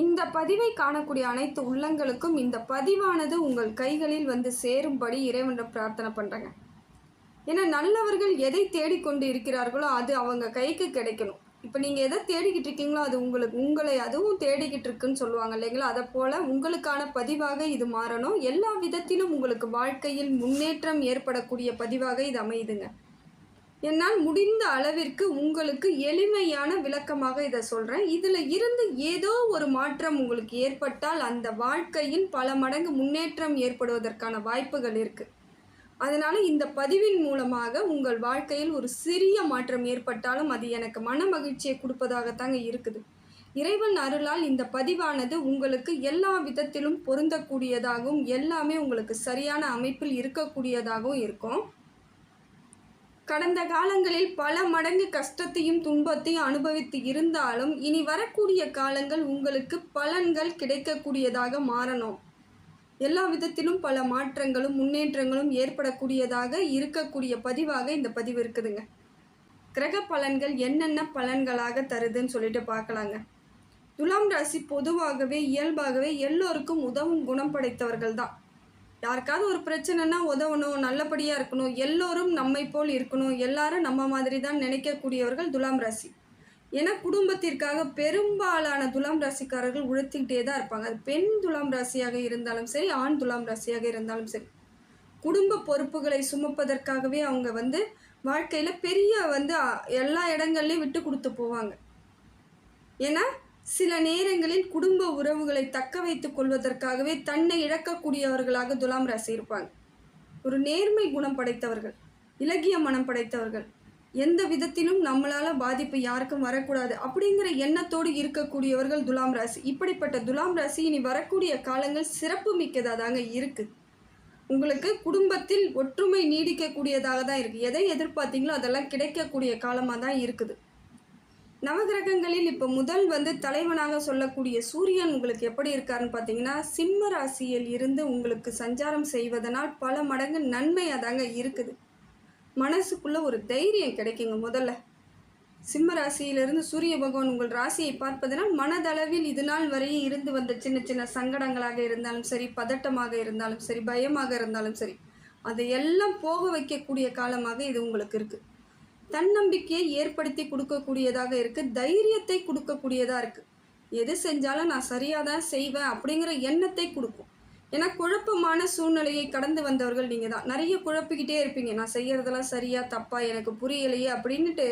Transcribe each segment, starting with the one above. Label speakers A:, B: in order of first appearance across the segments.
A: இந்த பதிவை காணக்கூடிய அனைத்து உள்ளங்களுக்கும் இந்த பதிவானது உங்கள் கைகளில் வந்து சேரும்படி இறைவனிடம் பிரார்த்தனை பண்ணுறேங்க ஏன்னா நல்லவர்கள் எதை தேடிக்கொண்டு இருக்கிறார்களோ அது அவங்க கைக்கு கிடைக்கணும். இப்போ நீங்கள் எதை தேடிக்கிட்டு இருக்கீங்களோ அது உங்களுக்கு உங்களை அதுவும் தேடிக்கிட்டு இருக்குன்னு சொல்லுவாங்க இல்லைங்களா? அதை போல் உங்களுக்கான பதிவாக இது மாறணும். எல்லா விதத்திலும் உங்களுக்கு வாழ்க்கையில் முன்னேற்றம் ஏற்படக்கூடிய பதிவாக இது அமையுதுங்க. என்னால் முடிந்த அளவிற்கு உங்களுக்கு எளிமையான விளக்கமாக இதை சொல்கிறேன் இதில் இருந்து ஏதோ ஒரு மாற்றம் உங்களுக்கு ஏற்பட்டால் அந்த வாழ்க்கையின் பல மடங்கு முன்னேற்றம் ஏற்படுவதற்கான வாய்ப்புகள் இருக்குது அதனால் இந்த பதிவின் மூலமாக உங்கள் வாழ்க்கையில் ஒரு சிறிய மாற்றம் ஏற்பட்டாலும் அது எனக்கு மன மகிழ்ச்சியை கொடுப்பதாகத்தாங்க இருக்குது. இறைவன் அருளால் இந்த பதிவானது உங்களுக்கு எல்லா விதத்திலும் பொருந்தக்கூடியதாகவும் எல்லாமே உங்களுக்கு சரியான அமைப்பில் இருக்கக்கூடியதாகவும் இருக்கும். கடந்த காலங்களில் பல மடங்கு கஷ்டத்தையும் துன்பத்தையும் அனுபவித்து இருந்தாலும் இனி வரக்கூடிய காலங்கள் உங்களுக்கு பலன்கள் கிடைக்கக்கூடியதாக மாறணும். எல்லா விதத்திலும் பல மாற்றங்களும் முன்னேற்றங்களும் ஏற்படக்கூடியதாக இருக்கக்கூடிய பதிவாக இந்த பதிவு இருக்குதுங்க. கிரக பலன்கள் என்னென்ன பலன்களாக தருதுன்னு சொல்லிட்டு பார்க்கலாங்க. துலாம் ராசி பொதுவாகவே இயல்பாகவே எல்லோருக்கும் உதவும் குணம் படைத்தவர்கள் தான். யாருக்காவது ஒரு பிரச்சனைனா உதவணும் நல்லபடியாக இருக்கணும் எல்லோரும் நம்மை போல் இருக்கணும் எல்லாரும் நம்ம மாதிரி தான் நினைக்கக்கூடியவர்கள் துலாம் ராசி. ஏன்னா குடும்பத்திற்காக பெரும்பாலான துலாம் ராசிக்காரர்கள் உழைத்துக்கிட்டே தான் இருப்பாங்க. அது பெண் துலாம் ராசியாக இருந்தாலும் சரி ஆண் துலாம் ராசியாக இருந்தாலும் சரி. குடும்ப பொறுப்புகளை சுமப்பதற்காகவே அவங்க வந்து வாழ்க்கையில் பெரிய வந்து எல்லா இடங்கள்லையும் விட்டு கொடுத்து போவாங்க. ஏன்னா சில நேரங்களில் குடும்ப உறவுகளை தக்க வைத்துக் கொள்வதற்காகவே தன்னை இழக்கக்கூடியவர்களாக துலாம் ராசி இருப்பாங்க. ஒரு நேர்மை குணம் படைத்தவர்கள் இலகிய மனம் படைத்தவர்கள் எந்த விதத்திலும் நம்மளால பாதிப்பு யாருக்கும் வரக்கூடாது அப்படிங்கிற எண்ணத்தோடு இருக்கக்கூடியவர்கள் துலாம் ராசி. இப்படிப்பட்ட துலாம் ராசி இனி வரக்கூடிய காலங்கள் சிறப்பு மிக்கதாக தாங்க இருக்கு. உங்களுக்கு குடும்பத்தில் ஒற்றுமை நீடிக்கக்கூடியதாக தான் இருக்குது எதை எதிர்பார்த்தீங்களோ அதெல்லாம் கிடைக்கக்கூடிய காலமாக தான் இருக்குது. நவகிரகங்களில் இப்போ முதல் வந்து தலைவனாக சொல்லக்கூடிய சூரியன் உங்களுக்கு எப்படி இருக்காருன்னு பார்த்தீங்கன்னா சிம்ம ராசியில் இருந்து உங்களுக்கு சஞ்சாரம் செய்வதனால் பல மடங்கு நன்மை அதாங்க இருக்குது. மனசுக்குள்ளே ஒரு தைரியம் கிடைக்குங்க முதல்ல. சிம்ம ராசியிலிருந்து சூரிய பகவான் உங்கள் ராசியை பார்ப்பதனால் மனதளவில் இது நாள் வரையும் இருந்து வந்த சின்ன சின்ன சங்கடங்களாக இருந்தாலும் சரி பதட்டமாக இருந்தாலும் சரி பயமாக இருந்தாலும் சரி அதையெல்லாம் போக வைக்கக்கூடிய காலமாக இது உங்களுக்கு இருக்குது தன்னம்பிக்கையை ஏற்படுத்தி கொடுக்கக்கூடியதாக இருக்குது தைரியத்தை கொடுக்கக்கூடியதாக இருக்குது எது செஞ்சாலும் நான் சரியாக தான் செய்வேன் அப்படிங்கிற எண்ணத்தை கொடுக்கும். ஏன்னா குழப்பமான சூழ்நிலையை கடந்து வந்தவர்கள் நீங்கள் தான். நிறைய குழப்பிக்கிட்டே இருப்பீங்க. நான் செய்கிறதெல்லாம் சரியா தப்பா எனக்கு புரியலையே அப்படின்னுட்டு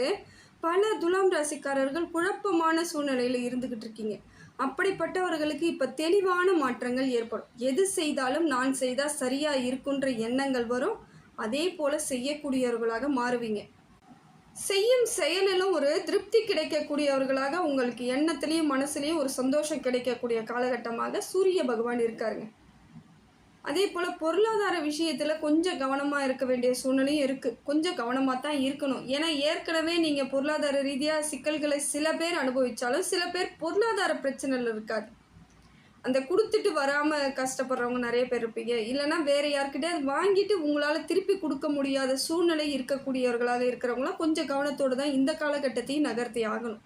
A: பல துலாம் ராசிக்காரர்கள் குழப்பமான சூழ்நிலையில் இருந்துக்கிட்டு இருக்கீங்க. அப்படிப்பட்டவர்களுக்கு இப்போ தெளிவான மாற்றங்கள் ஏற்படும். எது செய்தாலும் நான் செய்தால் சரியாக இருக்குன்ற எண்ணங்கள் வரும். அதே போல் செய்யக்கூடியவர்களாக மாறுவீங்க. செய்யும் செயலிலும் ஒரு திருப்தி கிடைக்கக்கூடியவர்களாக உங்களுக்கு எண்ணத்துலேயும் மனசுலேயும் ஒரு சந்தோஷம் கிடைக்கக்கூடிய காலகட்டமாக சூரிய பகவான் இருக்காருங்க. அதே போல் பொருளாதார விஷயத்தில் கொஞ்சம் கவனமாக இருக்க வேண்டிய சூழ்நிலையும் இருக்குது கொஞ்சம் கவனமாக தான் இருக்கணும். ஏன்னா ஏற்கனவே நீங்கள் பொருளாதார ரீதியாக சிக்கல்களை சில பேர் அனுபவித்தாலும் சில பேர் பொருளாதார பிரச்சனையில் இருக்காது. அந்த கொடுத்துட்டு வராமல் கஷ்டப்படுறவங்க நிறைய பேர் இருப்பீங்க. இல்லைன்னா வேறு யார்கிட்டயாவது வாங்கிட்டு உங்களால் திருப்பி கொடுக்க முடியாத சூழ்நிலை இருக்கக்கூடியவர்களாக இருக்கிறவங்களாம் கொஞ்சம் கவனத்தோடு தான் இந்த காலகட்டத்தையும் நகர்த்தி ஆகணும்.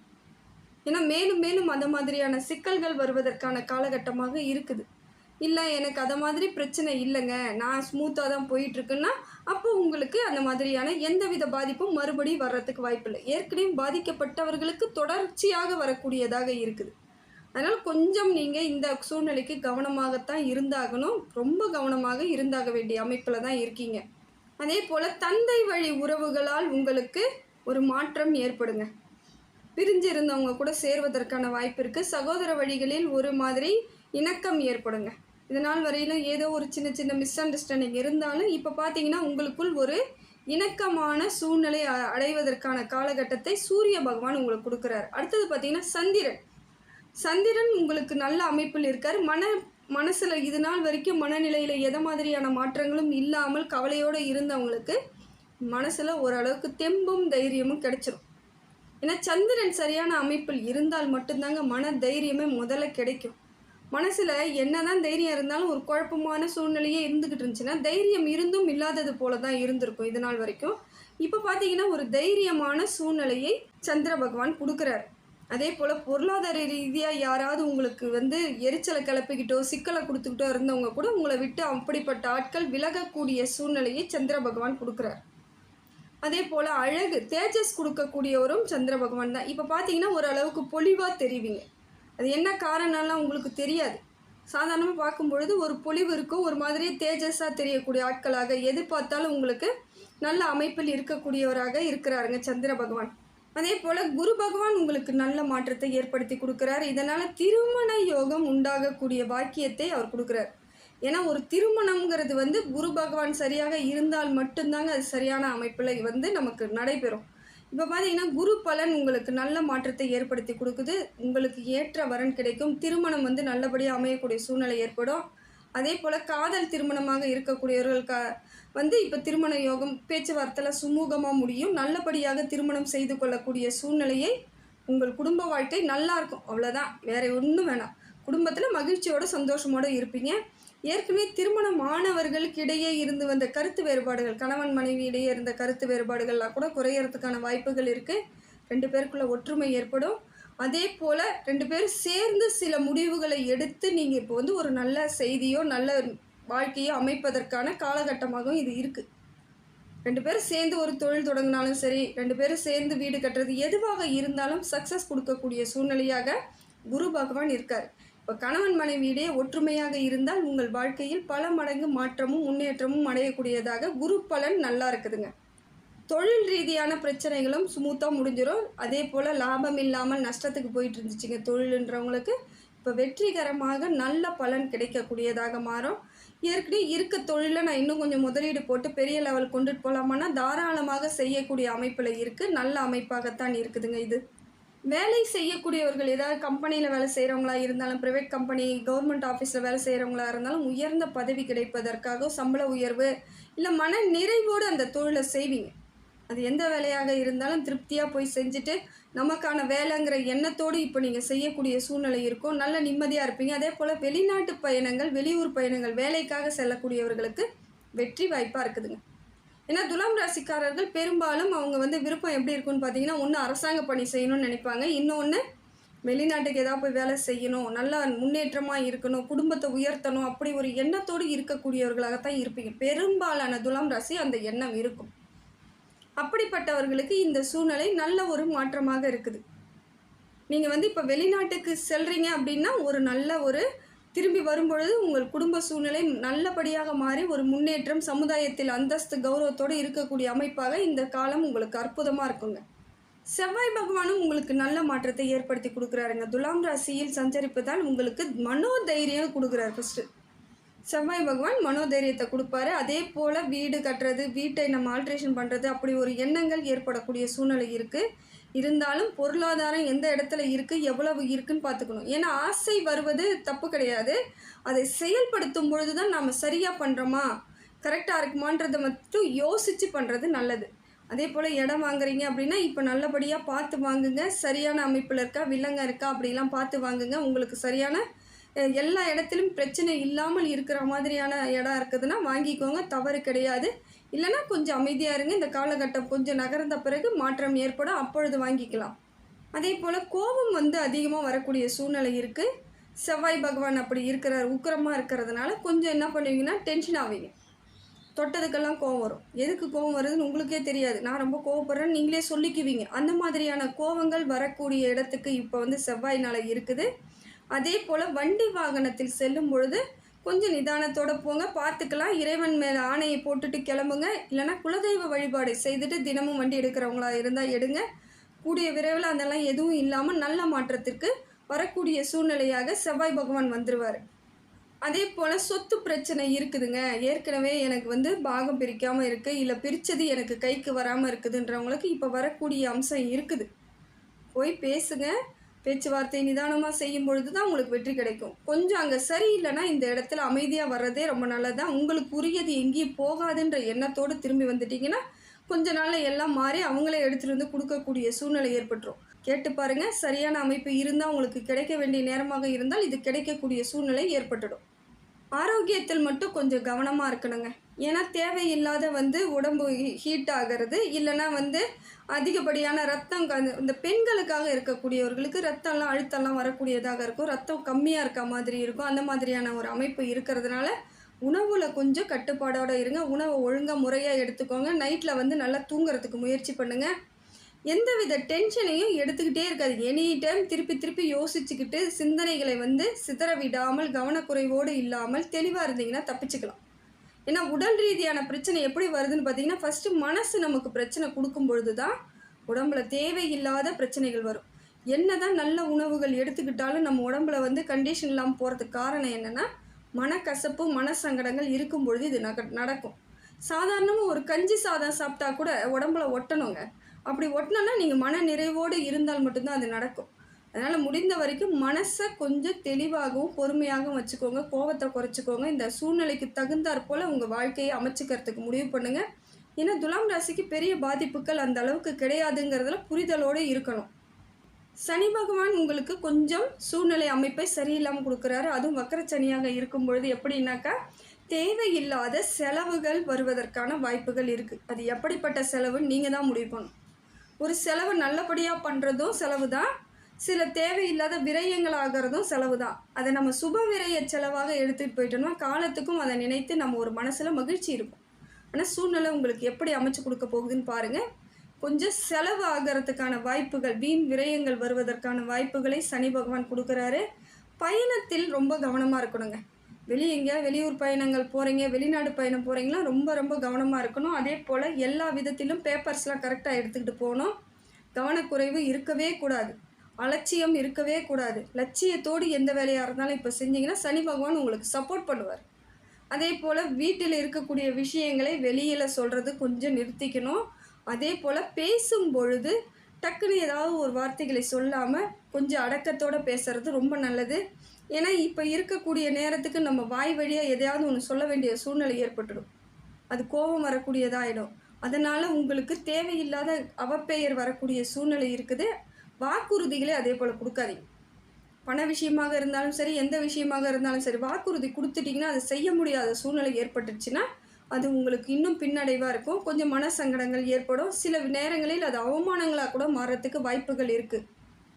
A: ஏன்னா மேலும் மேலும் அந்த மாதிரியான சிக்கல்கள் வருவதற்கான காலகட்டமாக இருக்குது. இல்லை எனக்கு அதை மாதிரி பிரச்சனை இல்லைங்க. நான் ஸ்மூத்தாக தான் போயிட்டுருக்குன்னா அப்போ உங்களுக்கு அந்த மாதிரியான எந்தவித பாதிப்பும் மறுபடியும் வர்றதுக்கு வாய்ப்பில்லை. ஏற்கனவே பாதிக்கப்பட்டவர்களுக்கு தொடர்ச்சியாக வரக்கூடியதாக இருக்குது. அதனால் கொஞ்சம் நீங்கள் இந்த சூழ்நிலைக்கு கவனமாகத்தான் இருந்தாகணும். ரொம்ப கவனமாக இருந்தாக வேண்டிய அமைப்பில் தான் இருக்கீங்க. அதே போல் தந்தை வழி உறவுகளால் உங்களுக்கு ஒரு மாற்றம் ஏற்படுங்க. பிரிஞ்சு இருந்தவங்க கூட சேர்வதற்கான வாய்ப்பு இருக்குது சகோதர வழிகளில் ஒரு மாதிரி இணக்கம் ஏற்படுங்க. இதனால் வரையிலும் ஏதோ ஒரு சின்ன சின்ன மிஸ் அண்டர்ஸ்டாண்டிங் இருந்தாலும் இப்போ பார்த்தீங்கன்னா உங்களுக்குள் ஒரு இணக்கமான சூழ்நிலை அ- அடைவதற்கான காலகட்டத்தை சூரிய பகவான் உங்களுக்கு கொடுக்குறாரு. அடுத்தது பார்த்தீங்கன்னா சந்திரன். சந்திரன் உங்களுக்கு நல்ல அமைப்பில் இருக்கார். மன மனசில் இது நாள் வரைக்கும் மனநிலையில் எதை மாதிரியான மாற்றங்களும் இல்லாமல் கவலையோடு இருந்தவங்களுக்கு மனசில் ஓரளவுக்கு தெம்பும் தைரியமும் கிடைச்சிரும். ஏன்னா சந்திரன் சரியான அமைப்பில் இருந்தால் மட்டும்தாங்க மன தைரியமே முதல்ல கிடைக்கும். மனசில் என்னதான் தைரியம் இருந்தாலும் ஒரு குழப்பமான சூழ்நிலையே இருந்துக்கிட்டு இருந்துச்சுன்னா தைரியம் இருந்தும் இல்லாதது போல தான் இருந்திருக்கும் இது நாள் வரைக்கும். இப்போ பார்த்தீங்கன்னா ஒரு தைரியமான சூழ்நிலையை சந்திர பகவான் கொடுக்குறாரு. அதே போல் பொருளாதார ரீதியாக யாராவது உங்களுக்கு வந்து எரிச்சலை கிளப்பிக்கிட்டோ சிக்கலை கொடுத்துக்கிட்டோ இருந்தவங்க கூட உங்களை விட்டு அப்படிப்பட்ட ஆட்கள் விலகக்கூடிய சூழ்நிலையை சந்திர பகவான் கொடுக்குறார். அதே போல் அழகு தேஜஸ் கொடுக்கக்கூடியவரும் சந்திர பகவான் தான். இப்போ பார்த்தீங்கன்னா ஓரளவுக்கு பொலிவாக தெரிவிங்க. அது என்ன காரணம்லாம் உங்களுக்கு தெரியாது. சாதாரணமாக பார்க்கும்பொழுது ஒரு பொலிவு இருக்கும் ஒரு மாதிரி தேஜஸாக தெரியக்கூடிய ஆட்களாக எது பார்த்தாலும் உங்களுக்கு நல்ல அமைப்பில் இருக்கக்கூடியவராக இருக்கிறாருங்க சந்திர பகவான். அதே போல் குரு பகவான் உங்களுக்கு நல்ல மாற்றத்தை ஏற்படுத்தி கொடுக்குறாரு. இதனால் திருமண யோகம் உண்டாகக்கூடிய பாக்கியத்தை அவர் கொடுக்குறார். ஏன்னா ஒரு திருமணம்ங்கிறது வந்து குரு பகவான் சரியாக இருந்தால் மட்டும்தாங்க அது சரியான அமைப்பில் வந்து நமக்கு நடைபெறும். இப்போ பார்த்தீங்கன்னா குரு பலன் உங்களுக்கு நல்ல மாற்றத்தை ஏற்படுத்தி கொடுக்குது. உங்களுக்கு ஏற்ற வரன் கிடைக்கும். திருமணம் வந்து நல்லபடியாக அமையக்கூடிய சூழ்நிலை ஏற்படும். அதே போல் காதல் திருமணமாக இருக்கக்கூடியவர்கள் க வந்து இப்போ திருமண யோகம் பேச்சுவார்த்தையில் சுமூகமாக முடியும். நல்லபடியாக திருமணம் செய்து கொள்ளக்கூடிய சூழ்நிலையை உங்கள் குடும்ப வாழ்க்கை நல்லா இருக்கும். அவ்வளோதான் வேற ஒன்றும் வேணாம். குடும்பத்தில் மகிழ்ச்சியோட சந்தோஷமோடு இருப்பீங்க. ஏற்கனவே திருமணம் மாணவர்களுக்கிடையே இடையே இருந்து வந்த கருத்து வேறுபாடுகள் கணவன் மனைவி இடையே இருந்த கருத்து வேறுபாடுகள்லாம் கூட குறையறதுக்கான வாய்ப்புகள் இருக்குது ரெண்டு பேருக்குள்ள ஒற்றுமை ஏற்படும். அதே போல் ரெண்டு பேரும் சேர்ந்து சில முடிவுகளை எடுத்து நீங்கள் இப்போ வந்து ஒரு நல்ல செய்தியோ நல்ல வாழ்க்கையோ அமைப்பதற்கான காலகட்டமாகவும் இது இருக்குது ரெண்டு பேரும் சேர்ந்து ஒரு தொழில் தொடங்கினாலும் சரி ரெண்டு பேரும் சேர்ந்து வீடு கட்டுறது எதுவாக இருந்தாலும் சக்ஸஸ் கொடுக்கக்கூடிய சூழ்நிலையாக குரு பகவான் இருக்கார். இப்போ கணவன் மனைவியிடையே ஒற்றுமையாக இருந்தால் உங்கள் வாழ்க்கையில் பல மடங்கு மாற்றமும் முன்னேற்றமும் அடையக்கூடியதாக குரு பலன் நல்லா இருக்குதுங்க. தொழில் ரீதியான பிரச்சனைகளும் ஸ்மூத்தாக முடிஞ்சிடும் அதே போல் லாபம் இல்லாமல் நஷ்டத்துக்கு போயிட்டு இருந்துச்சுங்க தொழிலுன்றவங்களுக்கு. இப்போ வெற்றிகரமாக நல்ல பலன் கிடைக்கக்கூடியதாக மாறும். ஏற்கனவே இருக்க தொழிலில் நான் இன்னும் கொஞ்சம் முதலீடு போட்டு பெரிய லெவல் கொண்டுட்டு போகலாமான்னா தாராளமாக செய்யக்கூடிய அமைப்பில் இருக்குது நல்ல அமைப்பாகத்தான் இருக்குதுங்க இது. வேலை செய்யக்கூடியவர்கள் ஏதாவது கம்பெனியில் வேலை செய்கிறவங்களா இருந்தாலும் ப்ரைவேட் கம்பெனி கவர்மெண்ட் ஆஃபீஸில் வேலை செய்கிறவங்களா இருந்தாலும் உயர்ந்த பதவி கிடைப்பதற்காக சம்பள உயர்வு இல்லை மன நிறைவோடு அந்த தொழிலை செய்வீங்க. அது எந்த வேலையாக இருந்தாலும் திருப்தியாக போய் செஞ்சுட்டு நமக்கான வேலைங்கிற எண்ணத்தோடு இப்போ நீங்கள் செய்யக்கூடிய சூழ்நிலை இருக்கும். நல்ல நிம்மதியாக இருப்பீங்க. அதே போல் வெளிநாட்டு பயணங்கள் வெளியூர் பயணங்கள் வேலைக்காக செல்லக்கூடியவர்களுக்கு வெற்றி வாய்ப்பாக இருக்குதுங்க. ஏன்னா துலாம் ராசிக்காரர்கள் பெரும்பாலும் அவங்க வந்து விருப்பம் எப்படி இருக்குன்னு பார்த்தீங்கன்னா ஒன்று அரசாங்க பணி செய்யணும்னு நினைப்பாங்க. இன்னொன்று வெளிநாட்டுக்கு ஏதாவது போய் வேலை செய்யணும் நல்லா முன்னேற்றமாக இருக்கணும் குடும்பத்தை உயர்த்தணும் அப்படி ஒரு எண்ணத்தோடு இருக்கக்கூடியவர்களாகத்தான் இருப்பீங்க. பெரும்பாலான துலாம் ராசி அந்த எண்ணம் இருக்கும். அப்படிப்பட்டவர்களுக்கு இந்த சூழ்நிலை நல்ல ஒரு மாற்றமாக இருக்குது. நீங்கள் வந்து இப்போ வெளிநாட்டுக்கு செல்கிறீங்க அப்படின்னா ஒரு நல்ல ஒரு திரும்பி வரும்பொழுது உங்கள் குடும்ப சூழ்நிலை நல்லபடியாக மாறி ஒரு முன்னேற்றம் சமுதாயத்தில் அந்தஸ்து கௌரவத்தோடு இருக்கக்கூடிய அமைப்பாக இந்த காலம் உங்களுக்கு அற்புதமாக இருக்குங்க. செவ்வாய் பகவானும் உங்களுக்கு நல்ல மாற்றத்தை ஏற்படுத்தி கொடுக்குறாருங்க. துலாம் ராசியில் சஞ்சரிப்பதால் உங்களுக்கு மனோதைரியம் கொடுக்குறாரு ஃபஸ்ட்டு செவ்வாய் பகவான் மனோதைரியத்தை கொடுப்பாரு. அதே போல் வீடு கட்டுறது வீட்டை நம்ம ஆல்ட்ரேஷன் பண்ணுறது அப்படி ஒரு எண்ணங்கள் ஏற்படக்கூடிய சூழ்நிலை இருக்குது இருந்தாலும் பொருளாதாரம் எந்த இடத்துல இருக்குது எவ்வளவு இருக்குன்னு பார்த்துக்கணும். ஏன்னா ஆசை வருவது தப்பு கிடையாது. அதை செயல்படுத்தும் பொழுது தான் நாம் சரியாக பண்ணுறோமா கரெக்டாக இருக்குமான்றதை மட்டும் யோசித்து பண்ணுறது நல்லது. அதே போல் இடம் வாங்குறீங்க அப்படின்னா இப்போ நல்லபடியாக பார்த்து வாங்குங்க. சரியான அமைப்பில் இருக்கா வில்லங்க இருக்கா அப்படிலாம் பார்த்து வாங்குங்க. உங்களுக்கு சரியான எல்லா இடத்திலும் பிரச்சனை இல்லாமல் இருக்கிற மாதிரியான இடம் இருக்குதுன்னா வாங்கிக்கோங்க தவறு கிடையாது. இல்லைன்னா கொஞ்சம் அமைதியாக இருங்க. இந்த காலகட்டம் கொஞ்சம் நகர்ந்த பிறகு மாற்றம் ஏற்படும் அப்பொழுது வாங்கிக்கலாம். அதே போல் கோபம் வந்து அதிகமாக வரக்கூடிய சூழ்நிலை இருக்குது செவ்வாய் பகவான் அப்படி இருக்கிறார் உக்கிரமாக இருக்கிறதுனால கொஞ்சம் என்ன பண்ணுவீங்கன்னா டென்ஷன் ஆவீங்க. தொட்டதுக்கெல்லாம் கோவம் வரும். எதுக்கு கோவம் வருதுன்னு உங்களுக்கே தெரியாது. நான் ரொம்ப கோவப்படுறேன்னு நீங்களே சொல்லிக்குவீங்க. அந்த மாதிரியான கோவங்கள் வரக்கூடிய இடத்துக்கு இப்போ வந்து செவ்வாய் இருக்குது. அதே போல் வண்டி வாகனத்தில் செல்லும் பொழுது கொஞ்சம் நிதானத்தோடு போங்க பார்த்துக்கலாம். இறைவன் மேலே ஆணையை போட்டுட்டு கிளம்புங்க. இல்லைன்னா குலதெய்வ வழிபாடு செய்துட்டு தினமும் வண்டி எடுக்கிறவங்களா இருந்தால் எடுங்க. கூடிய விரைவில் அதெல்லாம் எதுவும் இல்லாமல் நல்ல மாற்றத்திற்கு வரக்கூடிய சூழ்நிலையாக செவ்வாய் பகவான் வந்துடுவார் அதே போல் சொத்து பிரச்சனை இருக்குதுங்க. ஏற்கனவே எனக்கு வந்து பாகம் பிரிக்காமல் இருக்குது இல்லை பிரித்தது எனக்கு கைக்கு வராமல் இருக்குதுன்றவங்களுக்கு இப்போ வரக்கூடிய அம்சம் இருக்குது. போய் பேசுங்க. பேச்சுவார்த்தை நிதானமாக செய்யும் பொழுது தான் உங்களுக்கு வெற்றி கிடைக்கும். கொஞ்சம் அங்கே சரியில்லைன்னா இந்த இடத்துல அமைதியாக வர்றதே ரொம்ப நல்லது தான் உங்களுக்கு உரியது எங்கேயும் போகாதுன்ற எண்ணத்தோடு திரும்பி வந்துட்டீங்கன்னா கொஞ்ச நாளில் எல்லாம் மாறி அவங்களே எடுத்துகிட்டு வந்து கொடுக்கக்கூடிய சூழ்நிலை ஏற்பட்டுரும். கேட்டு பாருங்கள் சரியான அமைப்பு இருந்தால் உங்களுக்கு கிடைக்க வேண்டிய நேரமாக இருந்தால் இது கிடைக்கக்கூடிய சூழ்நிலை ஏற்பட்டுடும். ஆரோக்கியத்தில் மட்டும் கொஞ்சம் கவனமாக இருக்கணுங்க. ஏன்னா தேவையில்லாத வந்து உடம்பு ஹீட் ஆகிறது இல்லைன்னா வந்து அதிகப்படியான ரத்தம் க- இந்த பெண்களுக்காக இருக்கக்கூடியவர்களுக்கு ரத்தம்லாம் அழுத்தம்லாம் வரக்கூடியதாக இருக்கும். ரத்தம் கம்மியாக இருக்க மாதிரி இருக்கும். அந்த மாதிரியான ஒரு அமைப்பு இருக்கிறதுனால உணவில் கொஞ்சம் கட்டுப்பாடோட இருங்க. உணவை ஒழுங்காக முறையாக எடுத்துக்கோங்க. நைட்டில் வந்து நல்லா தூங்குறதுக்கு முயற்சி பண்ணுங்க. எந்தவித டென்ஷனையும் எடுத்துக்கிட்டே இருக்காது. எனி டைம் திருப்பி திருப்பி யோசிச்சுக்கிட்டு சிந்தனைகளை வந்து சிதற விடாமல் கவனக்குறைவோடு இல்லாமல் தெளிவாக இருந்தீங்கன்னா தப்பிச்சுக்கலாம். ஏன்னா உடல் ரீதியான பிரச்சனை எப்படி வருதுன்னு பார்த்தீங்கன்னா ஃபஸ்ட்டு மனசு நமக்கு பிரச்சனை கொடுக்கும் பொழுது தான் உடம்புல தேவையில்லாத பிரச்சனைகள் வரும். என்ன தான் நல்ல உணவுகள் எடுத்துக்கிட்டாலும் நம்ம உடம்புல வந்து கண்டிஷன் இல்லாமல் போகிறதுக்கு காரணம் என்னென்னா மனக்கசப்பு மனசங்கடங்கள் இருக்கும் பொழுது இது நக நடக்கும். சாதாரணமாக ஒரு கஞ்சி சாதம் சாப்பிட்டா கூட உடம்புல ஒட்டணுங்க. அப்படி ஒட்டினோன்னா நீங்கள் மன நிறைவோடு இருந்தால் மட்டும்தான் அது நடக்கும். அதனால் முடிந்த வரைக்கும் மனசை கொஞ்சம் தெளிவாகவும் பொறுமையாகவும் வச்சுக்கோங்க. கோவத்தை குறைச்சிக்கோங்க. இந்த சூழ்நிலைக்கு தகுந்தாற் போல் உங்கள் வாழ்க்கையை அமைச்சுக்கிறதுக்கு முடிவு பண்ணுங்கள் ஏன்னா துலாம் ராசிக்கு பெரிய பாதிப்புகள் அந்த அளவுக்கு கிடையாதுங்கிறதுல புரிதலோடு இருக்கணும். சனி பகவான் உங்களுக்கு கொஞ்சம் சூழ்நிலை அமைப்பை சரியில்லாமல் கொடுக்குறாரு. அதுவும் வக்கரச்சனியாக இருக்கும் பொழுது எப்படின்னாக்கா தேவையில்லாத செலவுகள் வருவதற்கான வாய்ப்புகள் இருக்குது அது எப்படிப்பட்ட செலவுன்னு நீங்கள் தான் முடிவு பண்ணணும். ஒரு செலவு நல்லபடியாக பண்ணுறதும் செலவு தான் சில தேவையில்லாத விரயங்கள் ஆகிறதும் செலவு தான் அதை நம்ம சுப விரய செலவாக எடுத்துகிட்டு போயிட்டோம்னா காலத்துக்கும் அதை நினைத்து நம்ம ஒரு மனசில் மகிழ்ச்சி இருக்கும். ஆனால் சூழ்நிலை உங்களுக்கு எப்படி அமைச்சு கொடுக்க போகுதுன்னு பாருங்கள் கொஞ்சம் செலவு ஆகிறதுக்கான வாய்ப்புகள் வீண் விரயங்கள் வருவதற்கான வாய்ப்புகளை சனி பகவான் கொடுக்குறாரு. பயணத்தில் ரொம்ப கவனமாக இருக்கணுங்க. வெளியே எங்கேயா வெளியூர் பயணங்கள் போகிறீங்க வெளிநாடு பயணம் போகிறீங்களா ரொம்ப ரொம்ப கவனமாக இருக்கணும். அதே போல் எல்லா விதத்திலும் பேப்பர்ஸ்லாம் கரெக்டாக எடுத்துக்கிட்டு போகணும். கவனக்குறைவு இருக்கவே கூடாது. அலட்சியம் இருக்கவே கூடாது. லட்சியத்தோடு எந்த வேலையாக இருந்தாலும் இப்போ செஞ்சீங்கன்னா சனி பகவான் உங்களுக்கு சப்போர்ட் பண்ணுவார். அதே போல் வீட்டில் இருக்கக்கூடிய விஷயங்களை வெளியில் சொல்கிறது கொஞ்சம் நிறுத்திக்கணும். அதே போல் பேசும் பொழுது டக்குன்னு ஏதாவது ஒரு வார்த்தைகளை சொல்லாமல் கொஞ்சம் அடக்கத்தோடு பேசுகிறது ரொம்ப நல்லது. ஏன்னா இப்போ இருக்கக்கூடிய நேரத்துக்கு நம்ம வாய் வழியாக எதையாவது ஒன்று சொல்ல வேண்டிய சூழ்நிலை ஏற்பட்டுடும். அது கோபம் வரக்கூடியதாகிடும் அதனால் உங்களுக்கு தேவையில்லாத அவப்பெயர் வரக்கூடிய சூழ்நிலை இருக்குது. வாக்குறுதிகளே அதே போல் கொடுக்காதீங்க. பண விஷயமாக இருந்தாலும் சரி எந்த விஷயமாக இருந்தாலும் சரி வாக்குறுதி கொடுத்துட்டிங்கன்னா அதை செய்ய முடியாத சூழ்நிலை ஏற்பட்டுச்சுன்னா அது உங்களுக்கு இன்னும் பின்னடைவாக இருக்கும். கொஞ்சம் மன சங்கடங்கள் ஏற்படும். சில நேரங்களில் அது அவமானங்களாக கூட மாறத்துக்கு வாய்ப்புகள் இருக்குது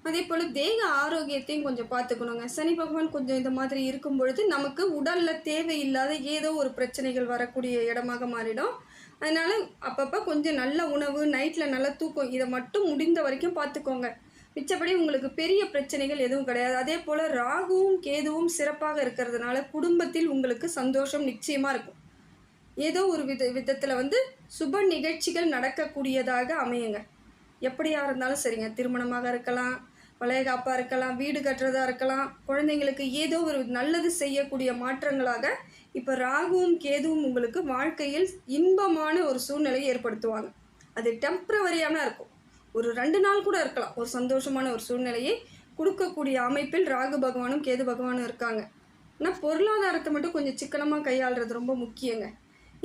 A: அதே போல் தேக ஆரோக்கியத்தையும் கொஞ்சம் பார்த்துக்கணுங்க. சனி பகவான் கொஞ்சம் இந்த மாதிரி இருக்கும் பொழுது நமக்கு உடலில் தேவையில்லாத ஏதோ ஒரு பிரச்சனைகள் வரக்கூடிய இடமாக மாறிடும். அதனால் அப்பப்போ கொஞ்சம் நல்ல உணவு நைட்டில் நல்ல தூக்கம் இதை மட்டும் முடிந்த வரைக்கும் பார்த்துக்கோங்க. மிச்சப்படி உங்களுக்கு பெரிய பிரச்சனைகள் எதுவும் கிடையாது. அதே போல் ராகுவும் கேதுவும் சிறப்பாக இருக்கிறதுனால குடும்பத்தில் உங்களுக்கு சந்தோஷம் நிச்சயமாக இருக்கும். ஏதோ ஒரு வித விதத்தில் வந்து சுப நிகழ்ச்சிகள் நடக்கக்கூடியதாக அமையுங்க. எப்படியாக இருந்தாலும் சரிங்க. திருமணமாக இருக்கலாம் வளையகாப்பாக இருக்கலாம் வீடு கட்டுறதா இருக்கலாம் குழந்தைங்களுக்கு ஏதோ ஒரு நல்லது செய்யக்கூடிய மாற்றங்களாக இப்போ ராகுவும் கேதுவும் உங்களுக்கு வாழ்க்கையில் இன்பமான ஒரு சூழ்நிலையை ஏற்படுத்துவாங்க. அது டெம்ப்ரவரியான இருக்கும். ஒரு ரெண்டு நாள் கூட இருக்கலாம். ஒரு சந்தோஷமான ஒரு சூழ்நிலையை கொடுக்கக்கூடிய அமைப்பில் ராகு பகவானும் கேது பகவானும் இருக்காங்க. ஆனால் பொருளாதாரத்தை மட்டும் கொஞ்சம் சிக்கனமாக கையாளுறது ரொம்ப முக்கியங்க.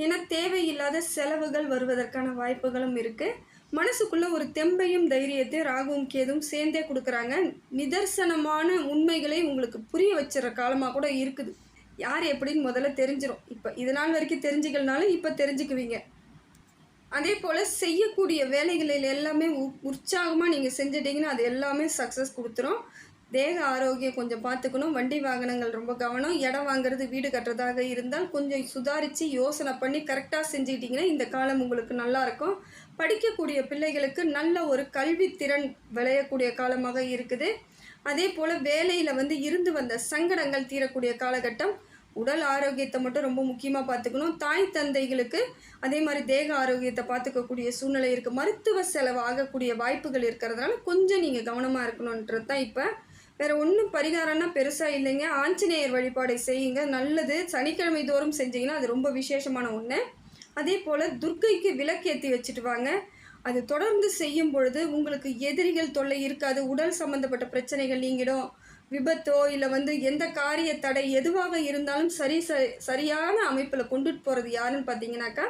A: ஏன்னா தேவையில்லாத செலவுகள் வருவதற்கான வாய்ப்புகளும் இருக்குது மனசுக்குள்ளே ஒரு தெம்பையும் தைரியத்தையும் ராகுவும் கேதும் சேர்ந்தே கொடுக்குறாங்க. நிதர்சனமான உண்மைகளை உங்களுக்கு புரிய வச்சுற காலமாக கூட இருக்குது. யார் எப்படின்னு முதல்ல தெரிஞ்சிடும் இப்போ இது நாள் வரைக்கும் தெரிஞ்சுக்கலனாலும் இப்போ தெரிஞ்சுக்குவீங்க. அதே போல் செய்யக்கூடிய வேலைகளில் எல்லாமே உ உற்சாகமாக நீங்கள் செஞ்சிட்டிங்கன்னா அது எல்லாமே சக்ஸஸ் கொடுத்துரும். தேக ஆரோக்கியம் கொஞ்சம் பார்த்துக்கணும். வண்டி வாகனங்கள் ரொம்ப கவனம். இடம் வாங்குறது வீடு கட்டுறதாக இருந்தால் கொஞ்சம் சுதாரித்து யோசனை பண்ணி கரெக்டாக செஞ்சுக்கிட்டிங்கன்னா இந்த காலம் உங்களுக்கு நல்லாயிருக்கும் படிக்கக்கூடிய பிள்ளைகளுக்கு நல்ல ஒரு கல்வி திறன் விளையக்கூடிய காலமாக இருக்குது. அதே போல் வேலையில் வந்து இருந்து வந்த சங்கடங்கள் தீரக்கூடிய காலகட்டம் உடல் ஆரோக்கியத்தை மட்டும் ரொம்ப முக்கியமாக பார்த்துக்கணும். தாய் தந்தைகளுக்கு அதே மாதிரி தேக ஆரோக்கியத்தை பார்த்துக்கக்கூடிய சூழ்நிலை இருக்குது மருத்துவ செலவு ஆகக்கூடிய வாய்ப்புகள் இருக்கிறதுனால கொஞ்சம் நீங்கள் கவனமாக இருக்கணுன்றது தான் இப்போ. வேறு ஒன்றும் பரிகாரம்னா பெருசாக இல்லைங்க. ஆஞ்சநேயர் வழிபாடை செய்யுங்க. நல்லது. சனிக்கிழமை தோறும் செஞ்சீங்கன்னா அது ரொம்ப விசேஷமான ஒன்று அதே போல் துர்க்கைக்கு விளக்கேற்றி வச்சுட்டு வாங்க. அது தொடர்ந்து செய்யும் பொழுது உங்களுக்கு எதிரிகள் தொல்லை இருக்காது உடல் சம்மந்தப்பட்ட பிரச்சனைகள் நீங்கிடும். விபத்தோ இல்லை வந்து எந்த காரிய தடை எதுவாக இருந்தாலும் சரி ச சரியான அமைப்பில் கொண்டுட்டு போகிறது யாருன்னு பார்த்தீங்கன்னாக்கா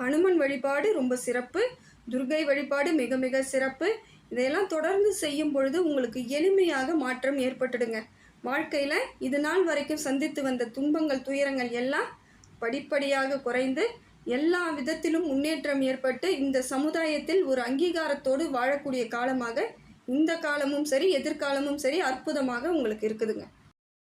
A: ஹனுமன் வழிபாடு ரொம்ப சிறப்பு. துர்கை வழிபாடு மிக மிக சிறப்பு. இதையெல்லாம் தொடர்ந்து செய்யும் பொழுது உங்களுக்கு எளிமையாக மாற்றம் ஏற்பட்டுடுங்க. வாழ்க்கையில் இது நாள் வரைக்கும் சந்தித்து வந்த துன்பங்கள் துயரங்கள் எல்லாம் படிப்படியாக குறைந்து எல்லா விதத்திலும் முன்னேற்றம் ஏற்பட்டு இந்த சமுதாயத்தில் ஒரு அங்கீகாரத்தோடு வாழக்கூடிய காலமாக இந்த காலமும் சரி எதிர்காலமும் சரி அற்புதமாக உங்களுக்கு இருக்குதுங்க.